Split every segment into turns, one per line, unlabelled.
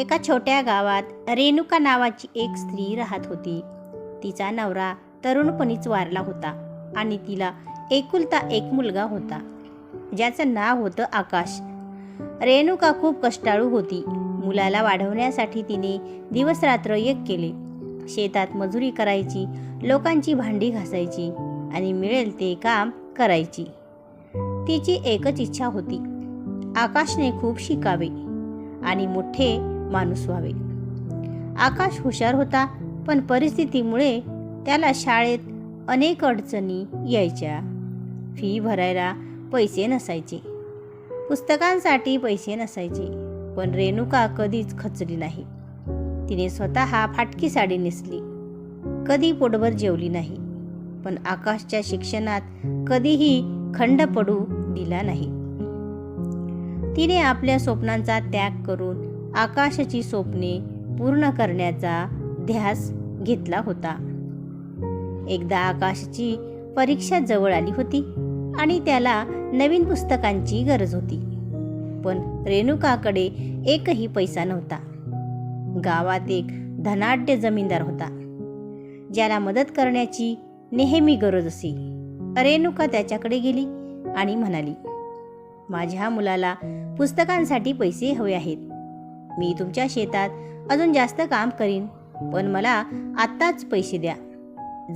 एका छोट्या गावात रेणुका नावाची एक स्त्री राहत होती. तिचा नवरा तरुणपणीच वारला होता आणि तिला एकुलता एक मुलगा होता ज्याचं नाव होतं आकाश. रेणुका खूप कष्टाळू होती. मुलाला वाढवण्यासाठी तिने दिवसरात्र एक केले. शेतात मजुरी करायची लोकांची भांडी घासायची आणि मिळेल ते काम करायची. तिची एकच इच्छा होती. आकाशने खूप शिकावे आणि मोठे माणूस व्हावे. आकाश हुशार होता पण परिस्थितीमुळे त्याला शाळेत अनेक अडचणी यायच्या. फी भरायला पैसे नसायचे. पुस्तकांसाठी पैसे नसायचे पण रेणुका कधीच खचली नाही. तिने स्वतः फाटकी साडी नेसली. कधी पोटभर जेवली नाही पण आकाशच्या शिक्षणात कधीही खंड पडू दिला नाही. तिने आपल्या स्वप्नांचा त्याग करून आकाशाची स्वप्ने पूर्ण करण्याचा ध्यास घेतला होता. एकदा आकाशाची परीक्षा जवळ आली होती आणि त्याला नवीन पुस्तकांची गरज होती. पण रेणुकाकडे एकही पैसा नव्हता. गावात एक धनाढ्य जमीनदार होता. ज्याला मदत करण्याची नेहमी गरज असे. रेणुका त्याच्याकडे गेली आणि म्हणाली माझ्या मुलाला पुस्तकांसाठी पैसे हवे आहेत. मी तुमच्या शेतात अजून जास्त काम करीन पण मला आत्ताच पैसे द्या.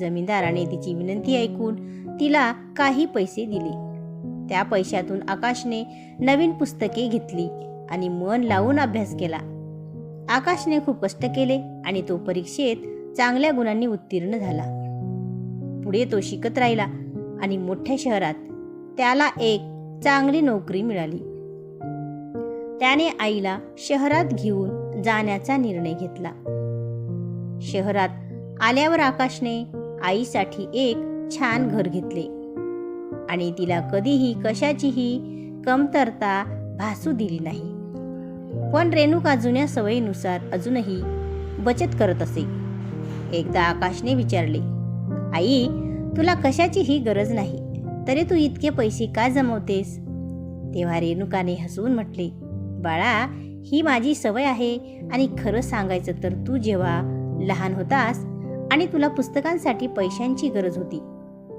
जमीनदाराने तिची विनंती ऐकून तिला काही पैसे दिले. त्या पैशातून आकाशने नवीन पुस्तके घेतली आणि मन लावून अभ्यास केला. आकाशने खूप कष्ट केले आणि तो परीक्षेत चांगल्या गुणांनी उत्तीर्ण झाला. पुढे तो शिकत राहिला आणि मोठ्या शहरात त्याला एक चांगली नोकरी मिळाली. त्याने आईला शहरात घेऊन जाण्याचा निर्णय घेतला. शहरात आल्यावर आकाशने आईसाठी एक छान घर घेतले आणि तिला कधीही कशाचीही कमतरता भासू दिली नाही. पण रेणुका जुन्या सवयीनुसार अजूनही बचत करत असे. एकदा आकाशने विचारले आई तुला कशाचीही गरज नाही तरी तू इतके पैसे का जमवतेस? तेव्हा रेणुकाने हसवून म्हटले बाळा ही माझी सवय आहे आणि खरं सांगायचं तर तू जेव्हा लहान होतास आणि तुला पुस्तकांसाठी पैशांची गरज होती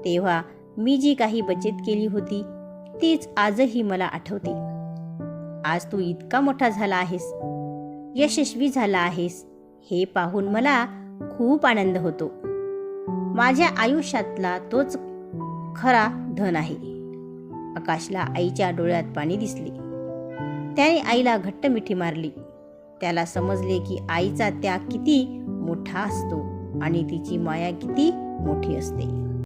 तेव्हा मी जी काही बचत केली होती तीच आजही मला आठवते. आज तू इतका मोठा झाला आहेस यशस्वी झाला आहेस हे पाहून मला खूप आनंद होतो. माझ्या आयुष्यातला तोच खरा धन आहे. आकाशला आईच्या डोळ्यात पाणी दिसले. त्याने आईला घट्ट मिठी मारली. त्याला समजले की आईचा त्याग किती मोठा असतो आणि तिची माया किती मोठी असते.